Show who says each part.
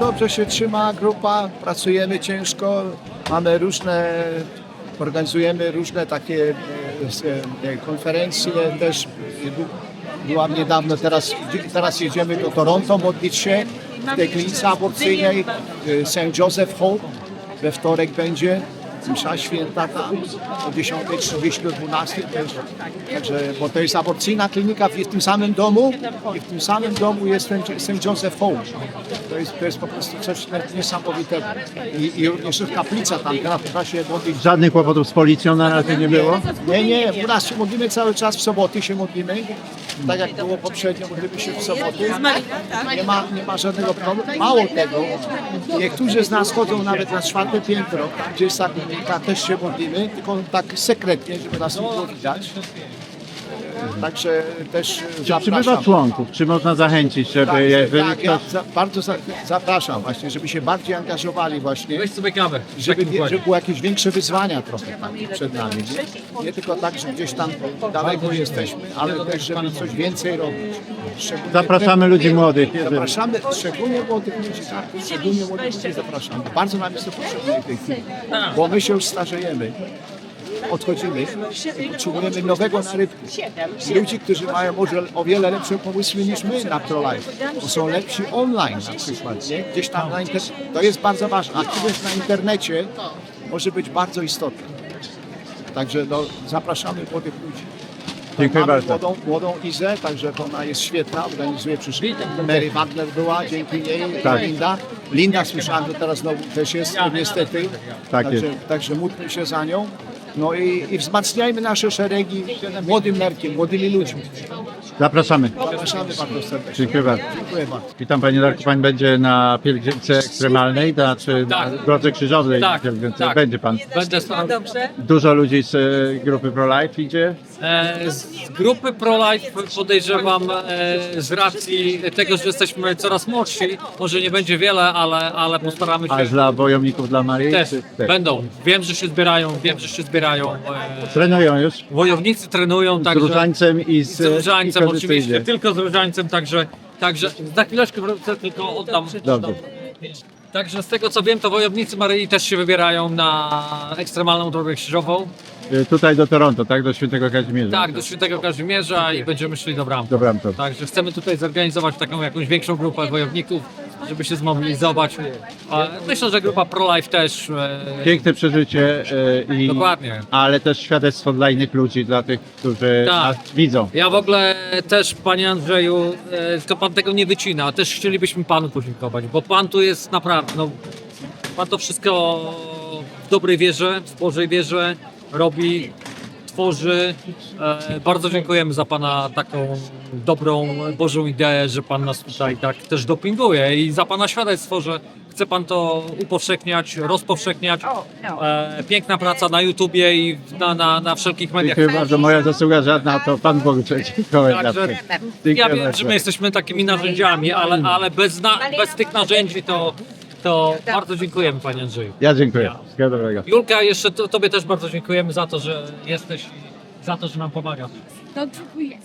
Speaker 1: Dobrze się trzyma grupa, pracujemy ciężko, mamy różne, organizujemy różne takie e, s- e, konferencje też. Byłam niedawno, teraz, teraz jedziemy do Toronto modlić się w tej klinice aborcyjnej e, St. Joseph Hope. We wtorek będzie msza święta tam o 10.30 do 12.00 też. Także, bo to jest aborcyjna klinika w tym samym domu i w tym samym domu jest ten St. Joseph Home. To jest, to jest po prostu coś niesamowitego. I, i również kaplica tam, teraz trzeba się modlić.
Speaker 2: Żadnych kłopotów z policją na razie nie było?
Speaker 1: Nie, nie, u nas się modlimy cały czas w soboty się modlimy. Tak jak było poprzednio, modlimy się w soboty. Nie ma, nie ma żadnego problemu. Mało tego, niektórzy z nas chodzą nawet na czwarte piętro, gdzie jest ta klinika, też się modlimy, tylko tak sekretnie, żeby nas nie było widać. Także też
Speaker 2: Czy przybywa
Speaker 1: zapraszam.
Speaker 2: członków? Czy można zachęcić, żeby
Speaker 1: Tak,
Speaker 2: jeżeli
Speaker 1: tak, ja
Speaker 2: ktoś...
Speaker 1: za, bardzo za, zapraszam właśnie, żeby się bardziej angażowali właśnie.
Speaker 3: Weź sobie kawę. w
Speaker 1: żeby,
Speaker 3: takim układzie.
Speaker 1: żeby było jakieś większe wyzwania trochę tam przed nami. Nie, nie tylko tak, że gdzieś tam daleko jesteśmy, ale też, żeby coś więcej robić. Szczególnie
Speaker 2: Zapraszamy ludzi młodych.
Speaker 1: Zapraszamy szczególnie młodych ludzi, tak, szczególnie młodych ludzi zapraszamy. Bardzo nam jest to potrzebne w tej chwili, bo my się już starzejemy. Odchodzimy i potrzebujemy nowego narytku. Ludzi, którzy mają może o wiele lepsze pomysły niż my na ProLife, bo są lepsi online na przykład, nie? gdzieś tam na internecie. To jest bardzo ważne. Aktywność na internecie może być bardzo istotna. Także no, zapraszamy młodych ludzi.
Speaker 2: Dziękuję
Speaker 1: Mamy
Speaker 2: bardzo.
Speaker 1: Młodą, młodą Izę, także ona jest świetna, organizuje przecież Mary Wagner była, dzięki niej,
Speaker 2: Tak.
Speaker 1: Linda. Linda słyszałem, że teraz znowu też jest, niestety.
Speaker 2: Tak
Speaker 1: także,
Speaker 2: jest.
Speaker 1: także módlmy się za nią. No i, i wzmacniajmy nasze szeregi młodym nerkiem, młodymi ludźmi.
Speaker 2: Zapraszamy.
Speaker 1: Zapraszamy bardzo serdecznie.
Speaker 2: Dziękuję bardzo.
Speaker 1: Dziękuję bardzo.
Speaker 2: Witam Panie Darku, Pan będzie na pielgrzymce ekstremalnej, to znaczy na
Speaker 3: Tak.
Speaker 2: drodze krzyżowej
Speaker 3: Tak,
Speaker 2: pielgrzymce.
Speaker 3: tak.
Speaker 2: Będzie Pan.
Speaker 3: Będę starał.
Speaker 2: Dużo ludzi z e, grupy ProLife idzie.
Speaker 3: E, Z grupy ProLife podejrzewam e, z racji tego, że jesteśmy coraz młodsi, może nie będzie wiele, ale, ale postaramy
Speaker 2: A
Speaker 3: się.
Speaker 2: dla wojowników dla Marii?
Speaker 3: Też
Speaker 2: czy- też?
Speaker 3: będą. Wiem, że się zbierają, wiem, że się zbierają. E,
Speaker 2: Trenują już
Speaker 3: Wojownicy trenują,
Speaker 2: z różańcem i z,
Speaker 3: z różańcem
Speaker 2: i
Speaker 3: oczywiście, tylko z różańcem, także, także za chwileczkę wrócę, tylko oddam.
Speaker 2: Dobrze.
Speaker 3: Także z tego co wiem, to wojownicy Maryi też się wybierają na ekstremalną drogę krzyżową.
Speaker 2: E, Tutaj do Toronto, tak? Do Świętego Kazimierza.
Speaker 3: Tak, do Świętego Kazimierza i będziemy szli do bram.
Speaker 2: Dobra, to.
Speaker 3: Także chcemy tutaj zorganizować taką jakąś większą grupę wojowników, żeby się zmobilizować. A Myślę, że grupa ProLife też. e,
Speaker 2: Piękne przeżycie e, i
Speaker 3: Dokładnie.
Speaker 2: ale też świadectwo dla innych ludzi, dla tych, którzy
Speaker 3: Tak.
Speaker 2: nas widzą.
Speaker 3: Ja w ogóle też, panie Andrzeju, e, to pan tego nie wycina, też chcielibyśmy panu podziękować, bo pan tu jest naprawdę, no, pan to wszystko w dobrej wierze, w Bożej wierze robi, tworzy. E, Bardzo dziękujemy za pana taką dobrą, Bożą ideę, że pan nas tutaj tak też dopinguje i za pana świadectwo, że chce pan to upowszechniać, rozpowszechniać. E, Piękna praca na YouTubie i na, na, na wszelkich mediach.
Speaker 2: Dziękuję bardzo. Moja zasługa żadna, to Pan Bogu dziękuję.
Speaker 3: Także ja wiem, że my jesteśmy takimi narzędziami, ale, ale bez, na, bez tych narzędzi to, to bardzo dziękujemy Panie Andrzeju.
Speaker 2: Ja dziękuję. Wszystkiego dobrego.
Speaker 3: Julka, jeszcze to, Tobie też bardzo dziękujemy za to, że jesteś i za to, że nam pomagasz.
Speaker 4: No dziękuję.